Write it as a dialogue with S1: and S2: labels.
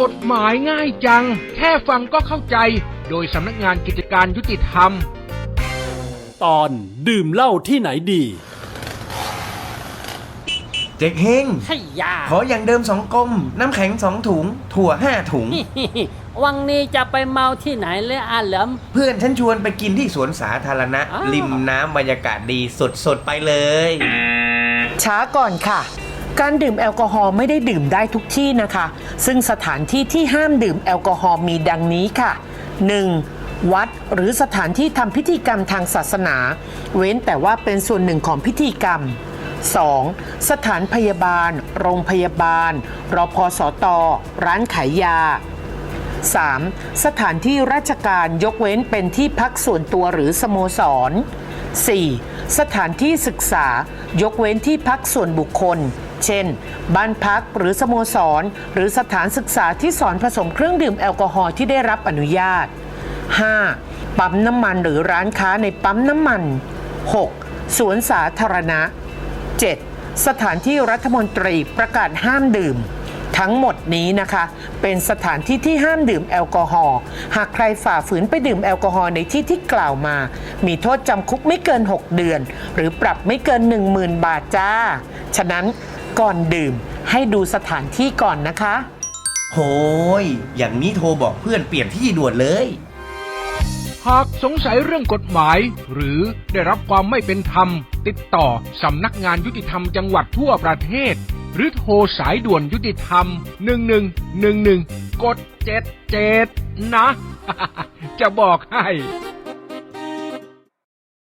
S1: กฎหมายง่ายจัง แค่ฟังก็เข้าใจ โดยสำนักงานกิจการยุติธรรม
S2: ตอนดื่มเหล้าที่ไหนดี
S3: เจ๊กเฮง
S4: ให้ยา
S3: ขออย่างเดิมสองกลม น้ำแข็งสองถุง ถั่วห้าถุง
S4: วังนี้จะไปเมาที่ไหนเลยอาเหลิม
S3: เพื่อนฉันชวนไปกินที่สวนสาธารณะ
S4: อ้าว
S3: ริมน้ำบรรยากาศดีสดๆไปเลย
S5: ช้าก่อนค่ะ การดื่มแอลกอฮอล์ไม่ได้ดื่มได้ทุกที่นะคะ ซึ่งสถานที่ที่ห้ามดื่มแอลกอฮอล์มีดังนี้ค่ะ 1. วัดหรือสถานที่ทำพิธีกรรมทางศาสนา เว้นแต่ว่าเป็นส่วนหนึ่งของพิธีกรรม 2. สถานพยาบาล โรงพยาบาล รพสต ร้านขายยา 3. สถานที่ราชการยกเว้นเป็นที่พักส่วนตัวหรือสโมสร 4. สถานที่ศึกษายกเว้นที่พักส่วนบุคคล เช่น บ้านพักหรือสโมสร หรือสถานศึกษาที่สอนผสมเครื่องดื่มแอลกอฮอล์ที่ได้รับอนุญาต 5. ปั๊มน้ำมันหรือร้านค้าในปั๊มน้ำมัน 6. สวนสาธารณะ 7. สถานที่รัฐมนตรีประกาศห้ามดื่ม ทั้งหมดนี้นะคะ เป็นสถานที่ที่ห้ามดื่มแอลกอฮอล์หากใครฝ่าฝืนไปดื่มแอลกอฮอล์ในที่ที่กล่าวมา มีโทษจำคุกไม่เกิน 6 เดือน หรือปรับไม่เกิน 10,000 บาทจ้า ฉะนั้น ก่อนดื่ม ให้ดูสถานที่ก่อนนะคะ
S3: โหย อย่างนี้โทรบอกเพื่อนเปลี่ยนที่ด่วนเลย
S1: หากสงสัยเรื่องกฎหมาย หรือได้รับความไม่เป็นธรรม ติดต่อสำนักงานยุติธรรมจังหวัดทั่วประเทศ หรือโทรสายด่วนยุติธรรม 1111 กด 77 นะ จะบอกให้